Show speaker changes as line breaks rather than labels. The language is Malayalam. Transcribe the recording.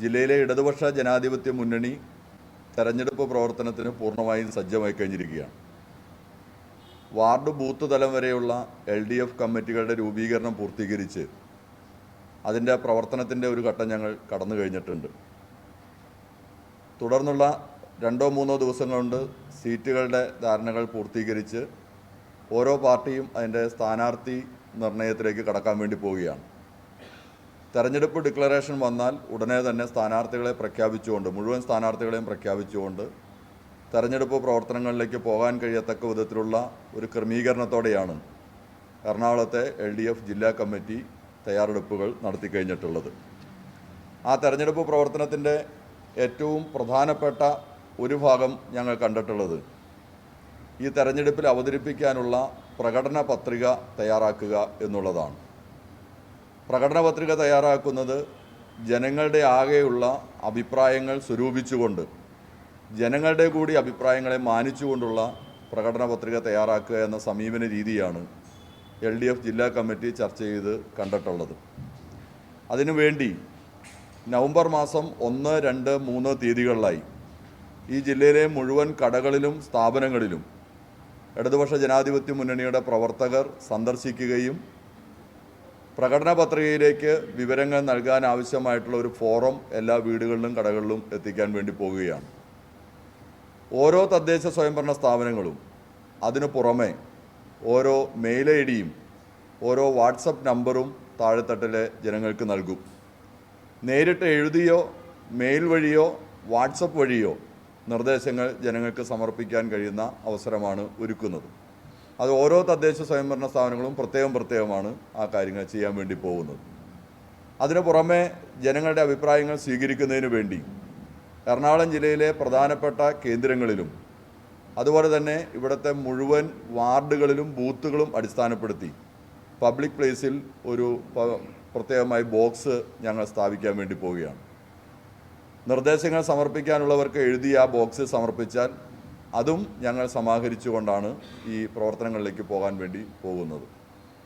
ജില്ലയിലെ ഇടതുപക്ഷ ജനാധിപത്യ മുന്നണി തെരഞ്ഞെടുപ്പ് പ്രവർത്തനത്തിന് പൂർണമായും സജ്ജമായി കഴിഞ്ഞിരിക്കുകയാണ്. വാർഡ് ബൂത്ത് തലം വരെയുള്ള എൽ ഡി എഫ് കമ്മിറ്റികളുടെ രൂപീകരണം പൂർത്തീകരിച്ച് അതിന്റെ പ്രവർത്തനത്തിന്റെ ഒരു ഘട്ടം ഞങ്ങൾ കടന്നു കഴിഞ്ഞിട്ടുണ്ട്. തുടർന്നുള്ള രണ്ടോ മൂന്നോ ദിവസം കൊണ്ട് സീറ്റുകളുടെ ധാരണകൾ പൂർത്തീകരിച്ച് ഓരോ പാർട്ടിയും അതിന്റെ സ്ഥാനാർത്ഥി നിർണയത്തിലേക്ക് കടക്കാൻ വേണ്ടി പോവുകയാണ്. തെരഞ്ഞെടുപ്പ് ഡിക്ലറേഷൻ വന്നാൽ ഉടനെ തന്നെ സ്ഥാനാർത്ഥികളെ പ്രഖ്യാപിച്ചുകൊണ്ട് മുഴുവൻ സ്ഥാനാർത്ഥികളെയും പ്രഖ്യാപിച്ചുകൊണ്ട് തെരഞ്ഞെടുപ്പ് പ്രവർത്തനങ്ങളിലേക്ക് പോകാൻ കഴിയത്തക്ക വിധത്തിലുള്ള ഒരു ക്രമീകരണത്തോടെയാണ് എറണാകുളത്തെ എൽ ഡി എഫ് ജില്ലാ കമ്മിറ്റി തയ്യാറെടുപ്പുകൾ നടത്തി കഴിഞ്ഞിട്ടുള്ളത്. ആ തെരഞ്ഞെടുപ്പ് പ്രവർത്തനത്തിന്റെ ഏറ്റവും പ്രധാനപ്പെട്ട ഒരു ഭാഗം ഞങ്ങൾ കണ്ടിട്ടുള്ളത് ഈ തെരഞ്ഞെടുപ്പിൽ അവതരിപ്പിക്കാനുള്ള പ്രകടന പത്രിക തയ്യാറാക്കുക എന്നുള്ളതാണ്. പ്രകടന പത്രിക തയ്യാറാക്കുന്നത് ജനങ്ങളുടെ ആകെയുള്ള അഭിപ്രായങ്ങൾ സ്വരൂപിച്ചുകൊണ്ട് ജനങ്ങളുടെ കൂടി അഭിപ്രായങ്ങളെ മാനിച്ചുകൊണ്ടുള്ള പ്രകടന പത്രിക തയ്യാറാക്കുക എന്ന സമീപന രീതിയാണ് എൽ ഡി എഫ് ജില്ലാ കമ്മിറ്റി ചർച്ച ചെയ്ത് കണ്ടിട്ടുള്ളത്. അതിനുവേണ്ടി നവംബർ മാസം ഒന്ന് രണ്ട് മൂന്ന് തീയതികളിലായി ഈ ജില്ലയിലെ മുഴുവൻ കടകളിലും സ്ഥാപനങ്ങളിലും ഇടതുപക്ഷ ജനാധിപത്യ മുന്നണിയുടെ പ്രവർത്തകർ സന്ദർശിക്കുകയും പ്രകടന പത്രികയിലേക്ക് വിവരങ്ങൾ നൽകാൻ ആവശ്യമായിട്ടുള്ള ഒരു ഫോറം എല്ലാ വീടുകളിലും കടകളിലും എത്തിക്കാൻ വേണ്ടി പോവുകയാണ്. ഓരോ തദ്ദേശ സ്വയംഭരണ സ്ഥാപനങ്ങളും അതിനു പുറമെ ഓരോ മെയിൽ ഐ ഡിയും ഓരോ വാട്സപ്പ് നമ്പറും താഴെത്തട്ടിലെ ജനങ്ങൾക്ക് നൽകും. നേരിട്ട് എഴുതിയോ മെയിൽ വഴിയോ വാട്സപ്പ് വഴിയോ നിർദ്ദേശങ്ങൾ ജനങ്ങൾക്ക് സമർപ്പിക്കാൻ കഴിയുന്ന അവസരമാണ് ഒരുക്കുന്നത്. അത് ഓരോ തദ്ദേശ സ്വയംഭരണ സ്ഥാപനങ്ങളും പ്രത്യേകം പ്രത്യേകമാണ് ആ കാര്യങ്ങൾ ചെയ്യാൻ വേണ്ടി പോകുന്നത്. അതിനു പുറമെ ജനങ്ങളുടെ അഭിപ്രായങ്ങൾ സ്വീകരിക്കുന്നതിന് വേണ്ടി എറണാകുളം ജില്ലയിലെ പ്രധാനപ്പെട്ട കേന്ദ്രങ്ങളിലും അതുപോലെ തന്നെ ഇവിടുത്തെ മുഴുവൻ വാർഡുകളിലും ബൂത്തുകളും അടിസ്ഥാനപ്പെടുത്തി പബ്ലിക് പ്ലേസിൽ ഒരു പ്രത്യേകമായി ബോക്സ് ഞങ്ങൾ സ്ഥാപിക്കാൻ വേണ്ടി പോവുകയാണ്. നിർദ്ദേശങ്ങൾ സമർപ്പിക്കാനുള്ളവർക്ക് എഴുതി ആ ബോക്സ് സമർപ്പിച്ചാൽ അതും ഞങ്ങൾ സമാഹരിച്ചുകൊണ്ടാണ് ഈ പ്രവർത്തനങ്ങളിലേക്ക് പോകാൻ വേണ്ടി പോകുന്നത്.